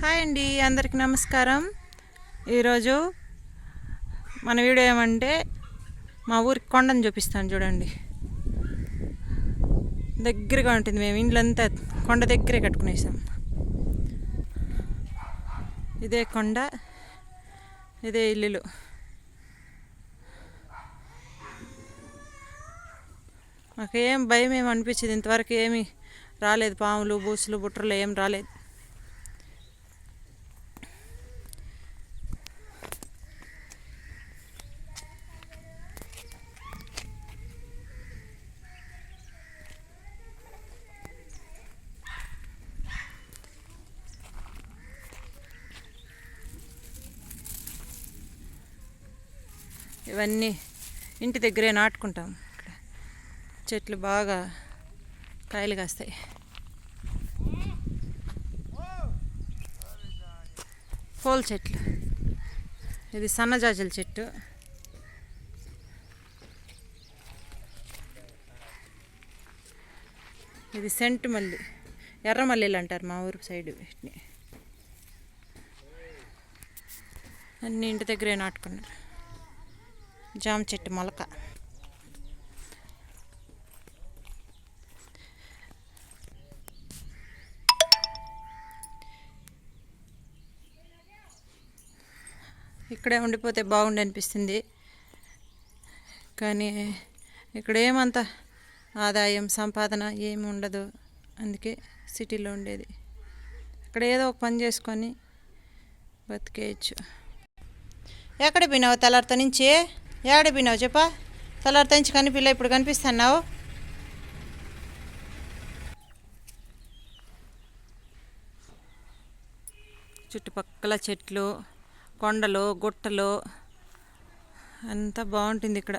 Hi అండి అందరికీ నమస్కారం. ఈరోజు మన వీడియో ఏమంటే మా ఊరికి కొండను చూపిస్తాను చూడండి. దగ్గరగా ఉంటుంది మేము ఇండ్లంతా కొండ దగ్గరే కట్టుకునేసాం ఇదే కొండ ఇదే ఇల్లులు. మాకేం భయం ఏమి అనిపించింది ఇంతవరకు ఏమి రాలేదు పాములు బూసులు బుట్రలు ఏం రాలేదు. ఇవన్నీ ఇంటి దగ్గరే నాటుకుంటాం. చెట్లు బాగా కాయలు కాస్తాయి. పూల చెట్లు. ఇది సన్నజాజుల చెట్టు. ఇది సెంట్ మల్లి ఎర్ర మల్లెలు అంటారు మా ఊరు సైడ్ వీటిని. అన్ని ఇంటి దగ్గరే నాటుకున్నారు. జామ చెట్టు మొలక. ఇక్కడే ఉండిపోతే బాగుండి అనిపిస్తుంది. కానీ ఇక్కడ ఏమంత ఆదాయం సంపాదన ఏమి ఉండదు. అందుకే సిటీలో ఉండేది. ఇక్కడ ఏదో ఒక పని చేసుకొని బతికేయచ్చు. ఎక్కడ పోయినావు తెల్లారితో నుంచి? ఎక్కడ చెప్పా? తెల్లారితో నుంచి కనిపిల్ల ఇప్పుడు కనిపిస్తున్నావు? చుట్టుపక్కల చెట్లు కొండలు గుట్టలు అంతా బాగుంటుంది ఇక్కడ.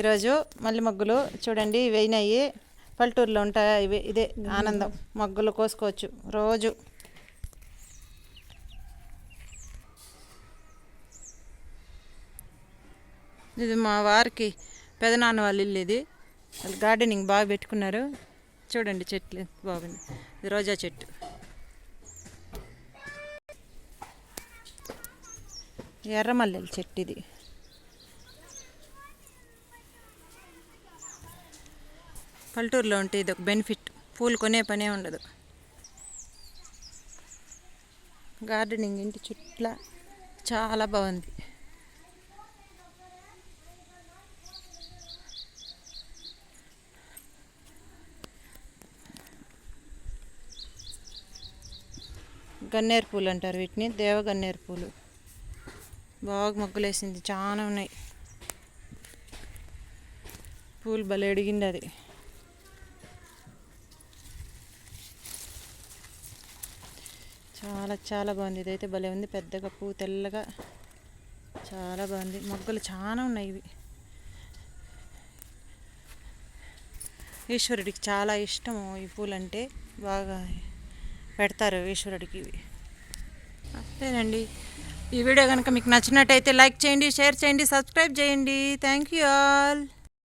ఈరోజు మల్లి మగ్గులు చూడండి వేయినాయి పల్లెటూరులో ఉంటాయి ఇవి ఇదే ఆనందం. మగ్గులు కోసుకోవచ్చు రోజు. ఇది మా వారికి పెదనాన్న వాళ్ళ ఇల్లు ఇది. వాళ్ళు గార్డెనింగ్ బాగా పెట్టుకున్నారు. చూడండి చెట్లు బాగుంది ఇది రోజా చెట్టు. ఎర్రమల్లెల చెట్టు ఇది. పల్లెటూరులో ఉంటే ఇది ఒక బెనిఫిట్ పూలు కొనే పనే ఉండదు. గార్డెనింగ్ ఇంటి చుట్ల చాలా బాగుంది. గన్నేరు పూలు అంటారు వీటిని దేవగన్నేరు పూలు. బాగా మొగ్గులేసింది చాలా ఉన్నాయి. పూలు భలే అడిగింది అది. చాలా చాలా బాగుంది. ఇదైతే భలే ఉంది పెద్దగా పువ్వు తెల్లగా. చాలా బాగుంది. మొగ్గలు చాలా ఉన్నాయి ఇవి. ఈశ్వరుడికి చాలా ఇష్టము ఈ పూలంటే. బాగా పెడతారు ఈశ్వరుడికి ఇవి. అంతేనండి. ఈ వీడియో కనుక మీకు నచ్చినట్టయితే లైక్ చేయండి షేర్ చేయండి సబ్స్క్రైబ్ చేయండి. Thank you all.